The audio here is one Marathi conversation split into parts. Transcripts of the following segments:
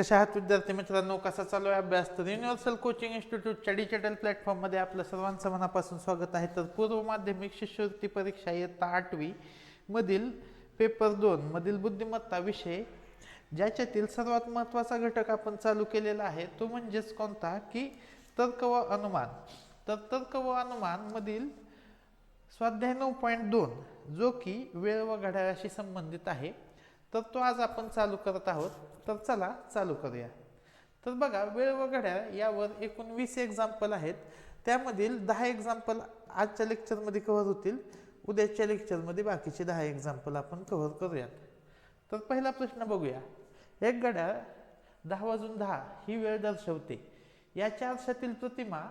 कशा आहात विद्यार्थी मित्रांनो? कसा चालू आहे अभ्यास? तर युनिव्हर्सल कोचिंग इन्स्टिट्यूटच्या डिजिटल प्लॅटफॉर्ममध्ये आपलं सर्वांचं मनापासून स्वागत आहे. तर पूर्व माध्यमिक शिष्यवृत्ती परीक्षा इयत्ता आठवी मधील पेपर दोन मधील बुद्धिमत्ता विषय ज्याच्यातील सर्वात महत्त्वाचा घटक आपण चालू केलेला आहे तो म्हणजेच कोणता की तर्क व अनुमान. तर तर्क व अनुमान मधील स्वाध्याय नऊ पॉईंट दोन जो की वेळ व घड्याळाशी संबंधित आहे. तर तो आज आपण चालू करत आहोत. तर चला चालू करूया. तर बघा वेळ व घड्याळ यावर एकूण वीस एक्झाम्पल आहेत. त्यामधील दहा एक्झाम्पल आजच्या लेक्चरमध्ये कव्हर होतील. उद्याच्या लेक्चरमध्ये बाकीचे दहा एक्झाम्पल आपण कव्हर करूयात. तर पहिला प्रश्न बघूया. एक घड्याळ दहा वाजून दहा ही वेळ दर्शवते. याच्या आरशातील प्रतिमा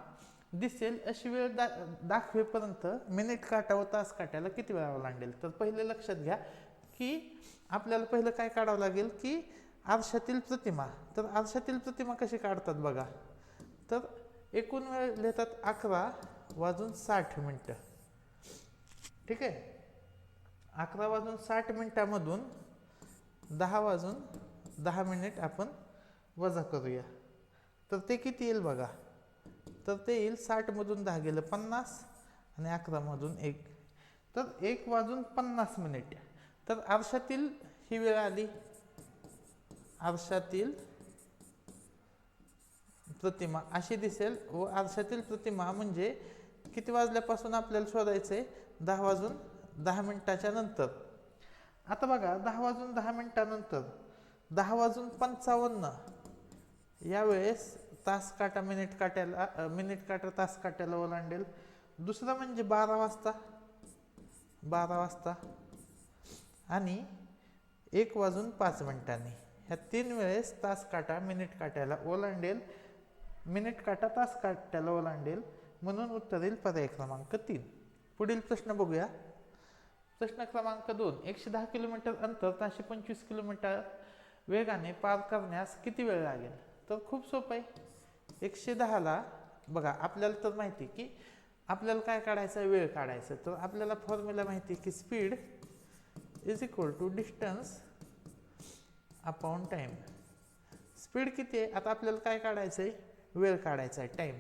दिसेल अशी वेळ दा दाखवेपर्यंत मिनिट काटा व तास काट्याला किती वेळावर लागेल तर पहिले लक्षात घ्या. की आपल्याला पहिलं काय काढावं लागेल की आरशातील प्रतिमा. तर आरशातील प्रतिमा कशी काढतात बघा. तर एकूण वेळ लिहितात अकरा वाजून साठ मिनटं. ठीक आहे? अकरा वाजून साठ मिनटामधून दहा वाजून दहा मिनिट आपण वजा करूया. तर ते किती येईल बघा? तर ते येईल साठमधून दहा गेलं पन्नास आणि अकरामधून एक. तर एक वाजून पन्नास मिनिट. तर आरशातील ही वेळ आली. आरशातील प्रतिमा अशी दिसेल व आरशातील प्रतिमा म्हणजे किती वाजल्यापासून आपल्याला शोधायचं? आहे दहा वाजून दहा मिनिटाच्या नंतर. आता बघा दहा वाजून दहा मिनिटानंतर. दहा वाजून पंचावन्न. यावेळेस तास काटा मिनिट काट्याला मिनिट काटा तास काट्याला ओलांडेल. दुसरं म्हणजे बारा वाजता. बारा वाजता. आणि एक वाजून पाच मिनिटांनी. ह्या तीन वेळेस तास काटा मिनिट काट्याला ओलांडेल. मिनिट काटा तास काट्याला ओलांडेल. म्हणून उत्तर येईल पर्याय क्रमांक तीन. पुढील प्रश्न बघूया. प्रश्न क्रमांक दोन. एकशे दहा किलोमीटर अंतर ताशे पंचवीस किलोमीटर वेगाने पार करण्यास किती वेळ लागेल? तर खूप सोपं आहे. एकशे दहाला बघा आपल्याला तर माहिती आहे की आपल्याला काय काढायचं? आहे वेळ काढायचं. तर आपल्याला फॉर्म्युला माहिती आहे की speed is equal to distance upon time speed किती आहे? आता आपल्याला काय काढायचं आहे? वेळ काढायचा आहे टाईम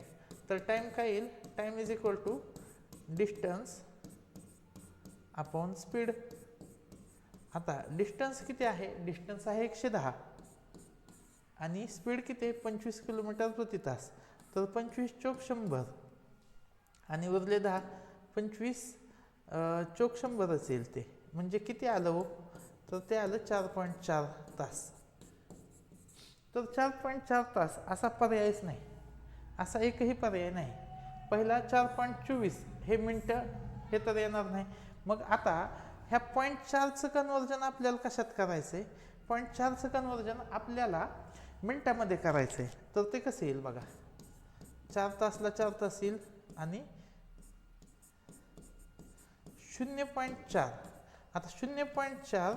तर टाईम काय येईल? Time is equal to distance upon speed आता डिस्टन्स किती आहे? डिस्टन्स आहे एकशे दहा. आणि स्पीड किती आहे? पंचवीस किलोमीटर प्रति तास. तर पंचवीस चौक शंभर. आणि उरले दहा पंचवीस चौक शंभर असेल ते. म्हणजे किती आलं हो? तर ते आलं चार पॉईंट चार तास. तर चार पॉईंट चार तास असा पर्यायच नाही. असा एकही पर्याय नाही. पहिला चार पॉईंट चोवीस हे मिनटं हे तर येणार नाही. मग आता ह्या पॉईंट चारचं कन्वर्जन आपल्याला कशात करायचं आहे पॉईंट चारचं कन्वर्जन आपल्याला मिनटामध्ये करायचं आहे तर ते कसं येईल बघा? चार तासला चार तास येईल आणि शून्य पॉईंट चार. आता शून्य पॉईंट चार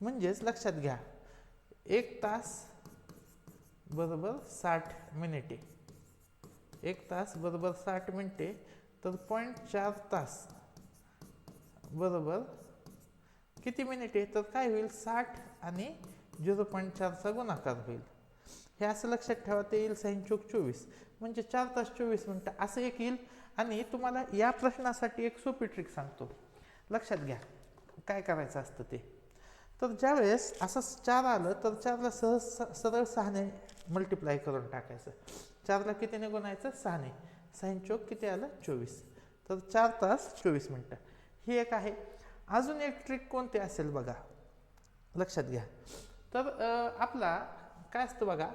म्हणजेच लक्षात घ्या. एक तास बरोबर साठ मिनिटे. एक तास बरोबर साठ मिनिटे तर पॉईंट चार तास बरोबर किती मिनिटे? तर काय होईल? साठ आणि झिरो पॉईंट चारचा गुणाकार होईल. हे असं लक्षात ठेवा ते येईल साईन चोक चोवीस. म्हणजे चार तास चोवीस मिनटं असं एक येईल. आणि तुम्हाला या प्रश्नासाठी एक सोपी ट्रिक सांगतो. लक्षात घ्या. काय करायचं असतं ते? तर ज्यावेळेस असं चार आलं तर चारला सहज स- सरळ सहाने मल्टिप्लाय करून टाकायचं. चारला कितीने गुणायचं सहाने. साईन चोक किती आलं? चोवीस. तर चार तास चोवीस मिनटं. ही एक आहे. अजून एक ट्रिक कोणती असेल बघा? लक्षात घ्या. तर आपला काय असतं बघा?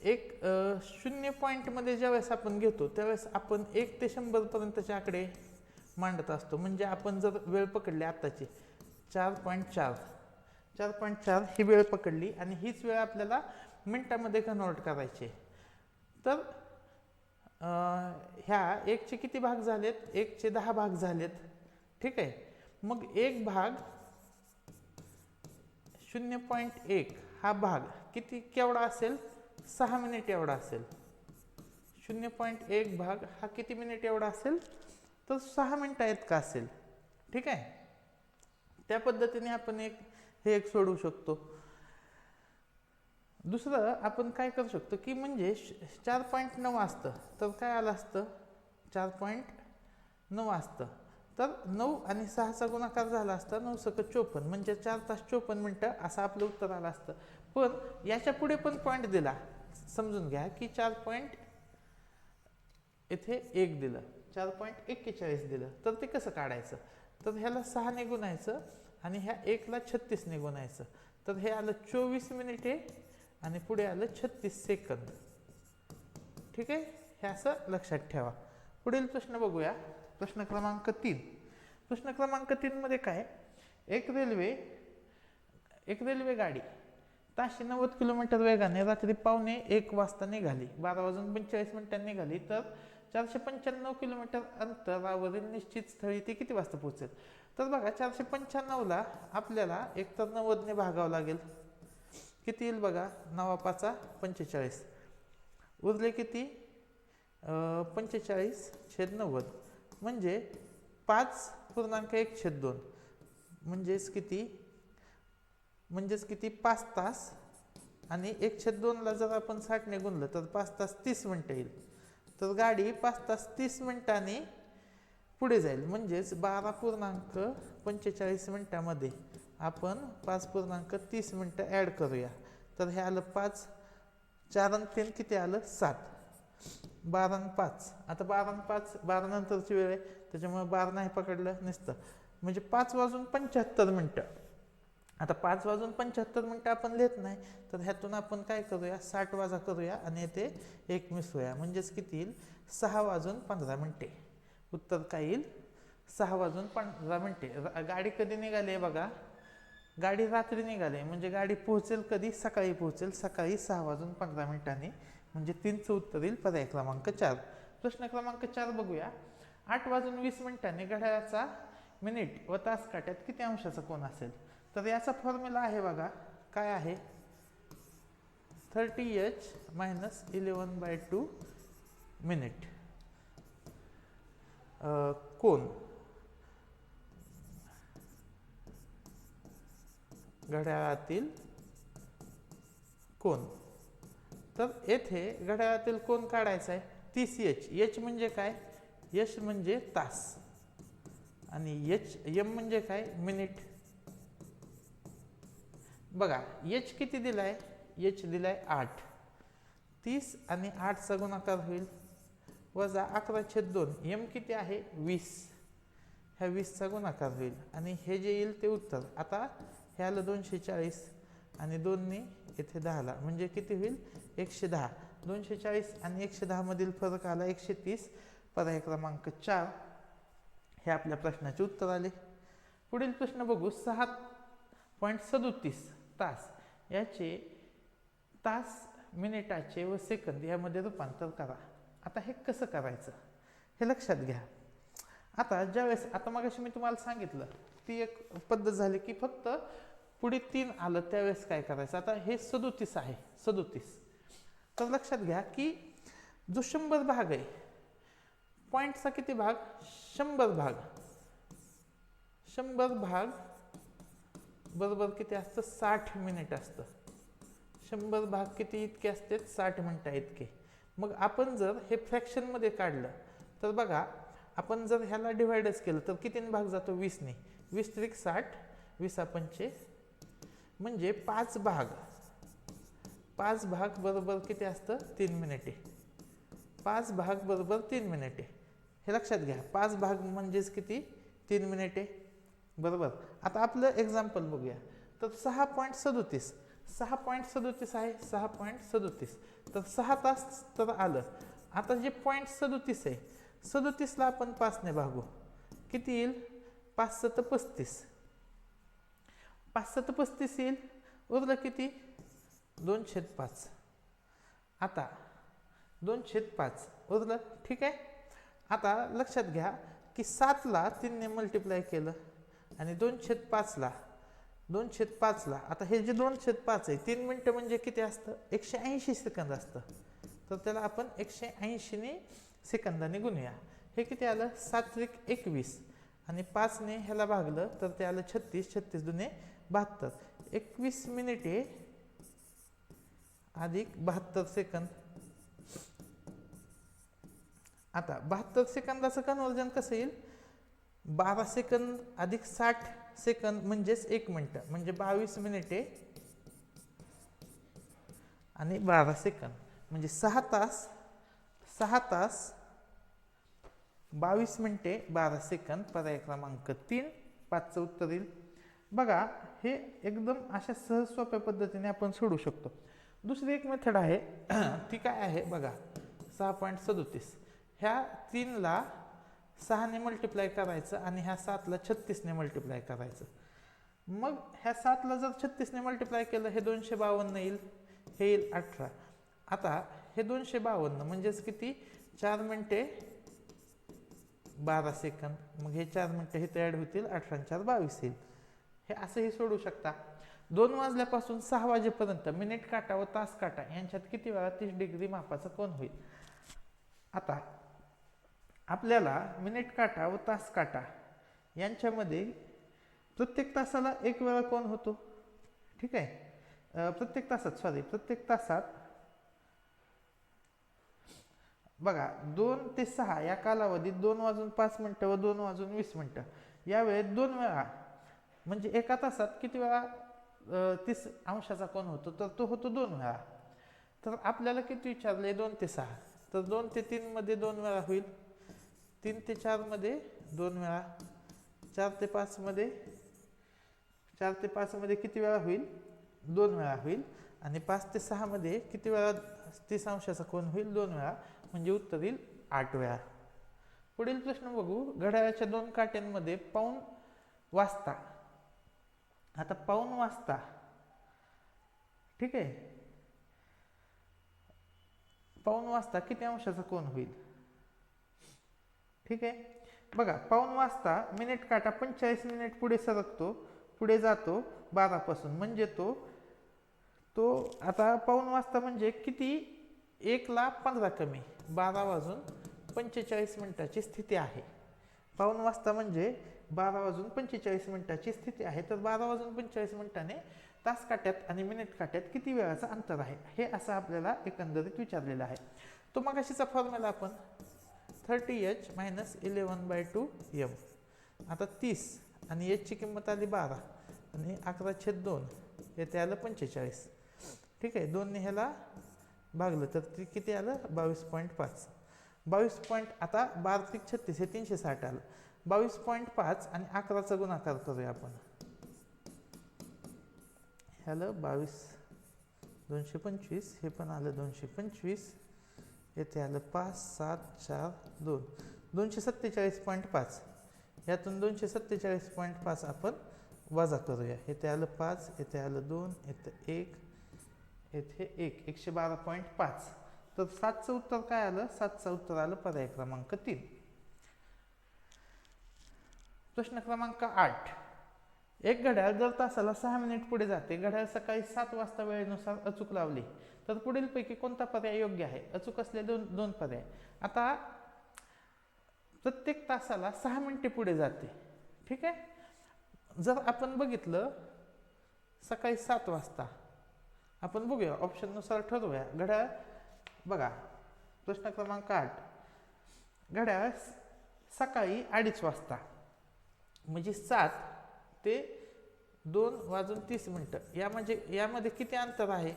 एक शून्य पॉईंटमध्ये ज्यावेळेस आपण घेतो त्यावेळेस आपण एक ते शंभरपर्यंतचे आकडे मांडत असतो. म्हणजे आपण जर वेळ पकडली आत्ताची चार पॉईंट चार. चार पॉईंट चार ही वेळ पकडली आणि हीच वेळ आपल्याला मिनटामध्ये कन्वर्ट करायची. तर ह्या एकचे किती भाग झालेत? एकचे दहा भाग झालेत. ठीक आहे? मग एक भाग शून्य पॉईंट एक. हा भाग किती केवढा असेल? सहा मिनिट एवढा असेल. शून्य पॉईंट एक भाग हा किती मिनिट एवढा असेल? तर सहा मिनटं आहेत का असेल? ठीक आहे? त्या पद्धतीने आपण एक हे एक सोडवू शकतो. दुसरं आपण काय करू शकतो की म्हणजे श- चार पॉईंट नऊ असतं. तर काय आलं असतं? चार पॉईंट नऊ असतं. तर नऊ आणि सहाचा गुणाकार झाला असता नऊ सक चोपन्न. म्हणजे चार तास चोपन्न मिनटं असं आपलं उत्तर आलं असतं. पण याच्यापुढे पण पॉईंट दिला. समजून घ्या की चार पॉईंट इथे एक दिलं. चार पॉईंट एक्केचाळीस दिलं. तर ते कसं काढायचं? तर ह्याला सहा गुणायचं आणि ह्या एकला छत्तीस गुणायचं तर हे आलं चोवीस मिनिटे आणि पुढे आलं छत्तीस सेकंद. ठीक आहे? हे असं लक्षात ठेवा. पुढील प्रश्न बघूया. प्रश्न क्रमांक तीन. प्रश्न क्रमांक तीनमध्ये काय? एक रेल्वे एक रेल्वे गाडी. ताशे नव्वद किलोमीटर वेगाने रात्री पावणे एक वाजता निघाली. बारा वाजून पंचेचाळीस मिनिटांनी निघाली. तर चारशे पंच्याण्णव किलोमीटर अंतरावरील निश्चित स्थळी ते किती वाजता पोहोचेल? तर बघा चारशे पंच्याण्णवला आपल्याला एकतर नव्वदने भागावं लागेल. किती येईल बघा? नवा पाचा पंचेचाळीस. उरले किती? पंचेचाळीस छेद नव्वद. म्हणजे पाच पूर्णांक एक छेद दोन. म्हणजेच किती? म्हणजेच किती? पाच तास. आणि एक छेद दोनला जर आपण साठने गुणलं तर पाच तास तीस मिनटं येईल. तर गाडी पाच तास तीस मिनिटांनी पुढे जाईल. म्हणजेच बारा पूर्णांक पंचेचाळीस मिनटामध्ये आपण पाच पूर्णांक तीस मिनटं ॲड करूया. तर हे आलं पाच चार आणि तीन किती आलं? सात. बारा पाच. आता बारा पाच बारा नंतरची वेळ आहे. त्याच्यामुळे बारा नाही पकडलं नसतं. म्हणजे पाच वाजून पंच्याहत्तर मिनटं. आता पाच वाजून पंच्याहत्तर मिनटं आपण लिहित नाही तर ह्यातून आपण काय करूया साठ वाजा करूया आणि ते एक मिसळूया म्हणजेच किती येईल? सहा वाजून पंधरा मिनटे. उत्तर काय येईल? सहा वाजून पंधरा मिनटे. गाडी कधी निघाली आहे बघा? गाडी रात्री निघाली. आहे. म्हणजे गाडी पोहोचेल कधी? सकाळी पोहोचेल. सकाळी सहा वाजून पंधरा मिनिटांनी. म्हणजे तीनचं उत्तर येईल पर्याय क्रमांक चार. प्रश्न क्रमांक चार बघूया. आठ वाजून वीस मिनिटांनी घड्याळाचा मिनिट व तास काट्यात किती अंशाचा कोण असेल? तर याचा फॉर्म्युला आहे बघा. काय आहे? Thirty H minus eleven by two minute कोण घड्याळातील कोण तर येथे घड्याळातील कोण काढायचा आहे तीस एच एच म्हणजे काय? यश म्हणजे तास. आणि एच यम म्हणजे काय? मिनिट बघा एच किती दिला आहे एच दिला आहे आठ. तीस आणि आठचा गुणाकार होईल. वजा अकरा छेद दोन. एम किती आहे? वीस. ह्या वीसचा गुणाकार होईल. आणि हे जे येईल ते उत्तर. आता हे आलं दोनशे चाळीस आणि दोनने येथे दहाला. म्हणजे किती होईल? एकशे दहा. दोनशे चाळीस आणि एकशे दहामधील फरक आला एकशे तीस. पर्याय क्रमांक चार. हे आपल्या प्रश्नाचे उत्तर आले. पुढील प्रश्न बघू. सहा पॉईंट सदोतीस. तास. याचे तास मिनिटाचे व सेकंद यामध्ये रूपांतर करा. आता हे कसं करायचं? हे लक्षात घ्या. आता ज्यावेळेस आता मगाशी मी तुम्हाला सांगितलं ती एक पद्धत झाली की फक्त पुढे तीन आलं त्यावेळेस काय करायचं? आता हे सदोतीस आहे सदोतीस. तर लक्षात घ्या की जो शंभर भाग आहे पॉईंटचा किती भाग? शंभर भाग. शंभर भाग बरोबर किती असतं? साठ मिनिट असतं. शंभर भाग किती इतके असते? साठ मिनटं इतके. मग आपण जर हे फ्रॅक्शनमध्ये काढलं तर बघा आपण जर ह्याला डिव्हाइडच केलं तर किती भाग जातो? वीसने. वीस त्रिक साठ वीसा आपणचे म्हणजे पाच भाग. पाच भाग बरोबर किती असतं? तीन मिनिटे. पाच भाग बरोबर तीन मिनिटे. हे लक्षात घ्या. पाच भाग म्हणजेच किती? तीन मिनिटे. बरोबर? आता आपलं एक्झाम्पल बघूया. तर सहा पॉईंट सदोतीस. सहा पॉईंट सदोतीस आहे सहा पॉईंट सदोतीस. तर सहा तास तर आलं. आता जे पॉईंट सदोतीस आहे सदोतीसला आपण पाचने भागू. किती येईल? पाच सत पस्तीस. पाच सत पस्तीस येईल. उरलं किती? दोन छेद पाच. आता दोन छेद पाच. उरलं? ठीक आहे? आता लक्षात घ्या की सातला तीनने मल्टिप्लाय केलं. आणि दोन छेद पाचला दोन छेद पाचला. आता हे जे दोन छेद पाच आहे तीन मिनटं म्हणजे किती असतं? एकशे ऐंशी सेकंद असतं. तर त्याला आपण एकशे ऐंशीने सेकंदाने गुणूया. हे किती आलं? सात्विक एकवीस. आणि पाचने ह्याला भागलं तर ते आलं छत्तीस. छत्तीस दुने बहात्तर. एकवीस मिनिटे अधिक बहात्तर सेकंद. आता बहात्तर सेकंदाचं कन्वर्जन कसं येईल? बारा सेकंद अधिक साठ सेकंद म्हणजेच एक मिनटं म्हणजे बावीस मिनिटे आणि बारा सेकंद. म्हणजे सहा तास सहा तास बावीस मिनिटे बारा सेकंद पर्याय क्रमांक तीन पाचचं उत्तर येईल. बघा हे एकदम अशा सहज सोप्या पद्धतीने आपण सोडू शकतो. दुसरी एक मेथड आहे ती काय आहे? बघा सहा पॉईंट सदोतीस. ह्या तीनला सहाने मल्टिप्लाय करायचं आणि ह्या सातला छत्तीसने मल्टिप्लाय करायचं. मग ह्या सातला जर छत्तीसने मल्टिप्लाय केलं हे दोनशे बावन्न येईल हे येईल अठरा. आता हे दोनशे बावन्न म्हणजेच किती? चार मिनटे बारा सेकंद. मग हे चार मिनटं हे तयार होतील अठरा चार बावीस येईल. हे असंही सोडू शकता. दोन वाजल्यापासून सहा वाजेपर्यंत मिनिट काटा व तास काटा यांच्यात किती वेळा तीस डिग्री मापाचा कोण होईल? आता आपल्याला मिनिट काटा व तास काटा यांच्यामध्ये प्रत्येक तासाला एक वेळा कोण होतो? ठीक आहे? प्रत्येक तासात सॉरी प्रत्येक तासात बघा दोन ते सहा या कालावधीत दोन वाजून पाच मिनटं व दोन वाजून वीस मिनटं. या वेळेत दोन वेळा म्हणजे एका तासात किती वेळा तीस अंशाचा कोण होतो? तर तो होतो दोन वेळा. तर आपल्याला किती विचारले? दोन ते सहा. तर दोन ते तीनमध्ये दोन वेळा होईल? तीन ते चारमध्ये दोन वेळा चार ते पाचमध्ये चार ते पाचमध्ये किती वेळा होईल? दोन वेळा होईल. आणि पाच ते सहामध्ये किती वेळा तीस अंशाचा कोण होईल? दोन वेळा. म्हणजे उत्तर येईल आठ वेळा. पुढील प्रश्न बघू. घड्याळाच्या दोन काट्यांमध्ये पाऊण वाजता. आता पाऊण वाजता. ठीक आहे? पाऊण वाजता किती अंशाचा कोण होईल? ठीक आहे? बघा पाऊण वाजता मिनिट काटा पंचेचाळीस मिनिट पुढे सरकतो पुढे जातो बारापासून. म्हणजे तो तो आता पाऊण वाजता म्हणजे किती? एकला पंधरा कमी. बारा वाजून पंचेचाळीस मिनिटाची स्थिती आहे. पाऊण वाजता म्हणजे बारा वाजून पंचेचाळीस मिनिटाची स्थिती आहे. तर बारा वाजून पंचेचाळीस मिनिटाने तास काट्यात आणि मिनिट काट्यात किती वेळाचं अंतर आहे? हे असं आपल्याला एकंदरीत विचारलेलं आहे. तो मगाशीचा फॉर्म्युला आपण thirty H minus eleven by two M आता तीस आणि एचची किंमत आली बारा आणि अकरा छेद दोन. येथे आलं पंचेचाळीस. ठीक आहे दोनने ह्याला भागलं तर ते किती आलं? बावीस पॉईंट पाच. बावीस पॉईंट आता बारा छत्तीस हे तीनशे साठ आलं. बावीस पॉईंट पाच आणि अकराचा गुणाकार करूया आपण. ह्याला बावीस दोनशे पंचवीस हे पण आलं दोनशे पंचवीस. येथे आलं पाच सात चार दोन. दोनशे सत्तेचाळीस पॉईंट पाच. यातून दोनशे सत्तेचाळीस पॉईंट पाच आपण वजा करूया. येथे आलं पाच येथे आलं दोन येथे एक येथे एक. एकशे बारा पॉईंट पाच. तर सातचं उत्तर काय आलं? सातचं उत्तर आलं पर्याय क्रमांक तीन. प्रश्न क्रमांक आठ. एक घड्याळ दर तासाला सहा मिनिट पुढे जाते घड्याळ सकाळी सात वाजता वेळेनुसार अचूक लावली तर पुढीलपैकी कोणता पर्याय योग्य आहे? अचूक असलेले दोन दोन पर्याय. आता प्रत्येक तासाला सहा मिनिटे पुढे जाते ठीक आहे? जर आपण बघितलं सकाळी सात वाजता आपण बघूया ऑप्शननुसार ठरवूया. घड्याळ बघा प्रश्न क्रमांक आठ. घड्याळ सकाळी अडीच वाजता म्हणजे सात ते दोन वाजून तीस मिनटं. या म्हणजे यामध्ये किती अंतर आहे?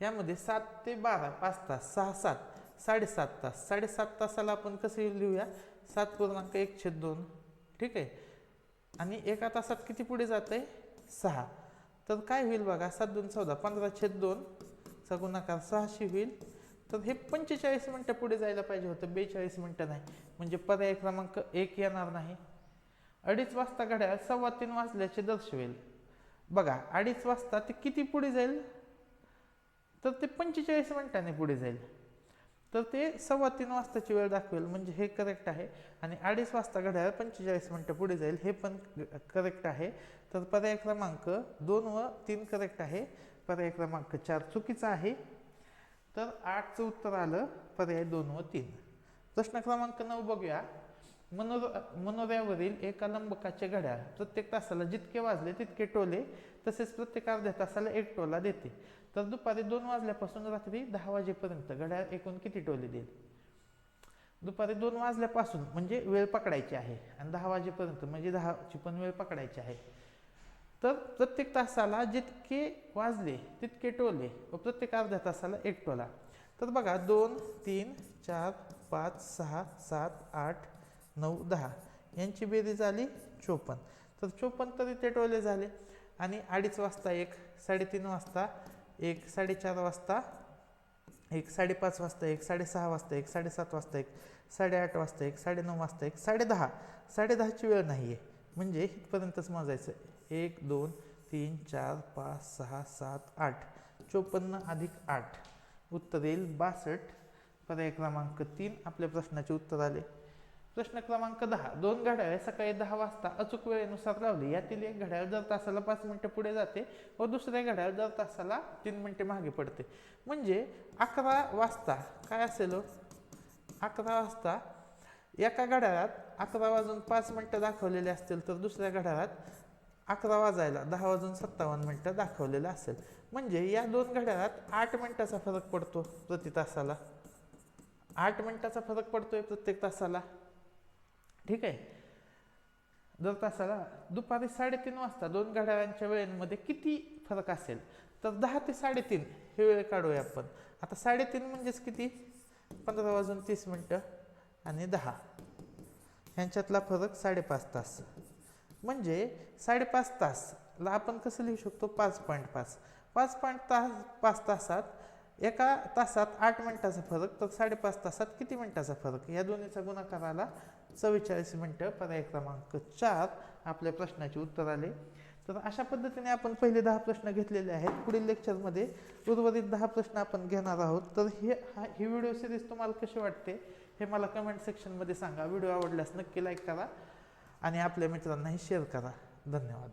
यामध्ये सात ते बारा पाच तास सहा सात साडेसात तास. साडेसात तासाला आपण कसं लिहूया? सात पूर्णांक एक छेद दोन. ठीक आहे? आणि एका तासात किती पुढे जात आहे सहा. तर काय होईल बघा? सात दोन चौदा पंधरा छेद दोन चा गुणाकार सहाशे होईल. तर हे पंचेचाळीस मिनटं पुढे जायला पाहिजे होतं. बेचाळीस मिनटं नाही. म्हणजे पर्याय क्रमांक एक येणार नाही. अडीच वाजता घड्याळ सव्वा तीन वाजल्याचे दर्शवेल. बघा अडीच वाजता ते किती पुढे जाईल? तर ते पंचेचाळीस मिनिटांनी पुढे जाईल. तर ते सव्वा तीन वाजताची वेळ दाखवेल म्हणजे हे करेक्ट आहे. आणि अडीच वाजता घड्याळ पंचेचाळीस मिनटं पुढे जाईल हे पण करेक्ट आहे. तर पर्याय क्रमांक दोन व तीन करेक्ट आहे. पर्याय क्रमांक चार चुकीचा आहे. तर आठचं उत्तर आलं पर्याय दोन व तीन. प्रश्न क्रमांक नऊ बघूया. मनोर मनोऱ्यावरील एका लंबकाचे घड्याळ प्रत्येक तासाला जितके वाजले तितके टोले तसेच प्रत्येक अर्ध्या तासाला एक टोला देते. तर दुपारी दोन वाजल्यापासून रात्री दहा वाजेपर्यंत घड्याळ एकूण किती टोले देईल? दुपारी दोन वाजल्यापासून म्हणजे वेळ पकडायची आहे. आणि दहा वाजेपर्यंत म्हणजे दहाची पण वेळ पकडायची आहे. तर प्रत्येक तासाला जितके वाजले तितके टोले व प्रत्येक अर्ध्या तासाला एक टोला. तर बघा दोन तीन चार पाच सहा सात आठ नऊ दहा. यांची बेरीज आली चोपन्न. तर चोपन्न तरी ते टोले झाले. आणि अडीच वाजता एक साडेतीन वाजता एक साडेचार वाजता एक साडेपाच वाजता एक साडेसहा वाजता एक साडेसात वाजता एक साडेआठ वाजता एक साडेनऊ वाजता एक साडेदहा. साडेदहाची वेळ नाही आहे म्हणजे इथपर्यंतच मोजायचं. एक दोन तीन चार पाच सहा सात आठ. चोपन्न अधिक आठ. उत्तर येईल बासष्ट. पर्याय क्रमांक तीन. आपल्या प्रश्नाचे उत्तर आले. प्रश्न क्रमांक दहा. दोन घड्याळे सकाळी दहा वाजता अचूक वेळेनुसार लावली. यातील एक घड्याळ दर तासाला पाच मिनिटं पुढे जाते व दुसरे घड्याळ दर तासाला तीन मिनिटे मागे पडते. म्हणजे अकरा वाजता काय असेल हो? अकरा वाजता एका घड्याळात अकरा वाजून पाच मिनटं दाखवलेले असतील तर दुसऱ्या घड्याळात अकरा वाजायला दहा वाजून सत्तावन्न मिनटं दाखवलेलं असेल. म्हणजे या दोन घड्याळात आठ मिनटाचा फरक पडतो प्रति तासाला. आठ मिनटाचा फरक पडतोय प्रत्येक तासाला. ठीक आहे? दर तासाला दुपारी साडेतीन वाजता दोन घड्याळांच्या वेळेमध्ये किती फरक असेल? तर दहा ते साडेतीन हे वेळ काढूया आपण. आता साडेतीन म्हणजेच किती? पंधरा वाजून तीस मिनटं आणि दहा. ह्यांच्यातला फरक साडेपाच तास. म्हणजे साडेपाच तासला आपण कसं लिहू शकतो? पाच पॉईंट पाच. पाच पॉईंट तास पाच तासात एका तासात आठ मिनटाचा फरक तर साडेपाच तासात किती मिनटाचा फरक? या दोन्हीचा गुणाकार आला चव्वेचाळीस मिनटं पर्याय क्रमांक चार आपल्या प्रश्नाचे उत्तर आले. तर अशा पद्धतीने आपण पहिले दहा प्रश्न घेतलेले आहेत. पुढील लेक्चरमध्ये उर्वरित दहा प्रश्न आपण घेणार आहोत. तर हे हा ही व्हिडिओ सिरीज तुम्हाला कशी वाटते हे मला कमेंट सेक्शनमध्ये सांगा. व्हिडिओ आवडल्यास नक्की लाईक करा आणि आपल्या मित्रांनाही शेअर करा. धन्यवाद.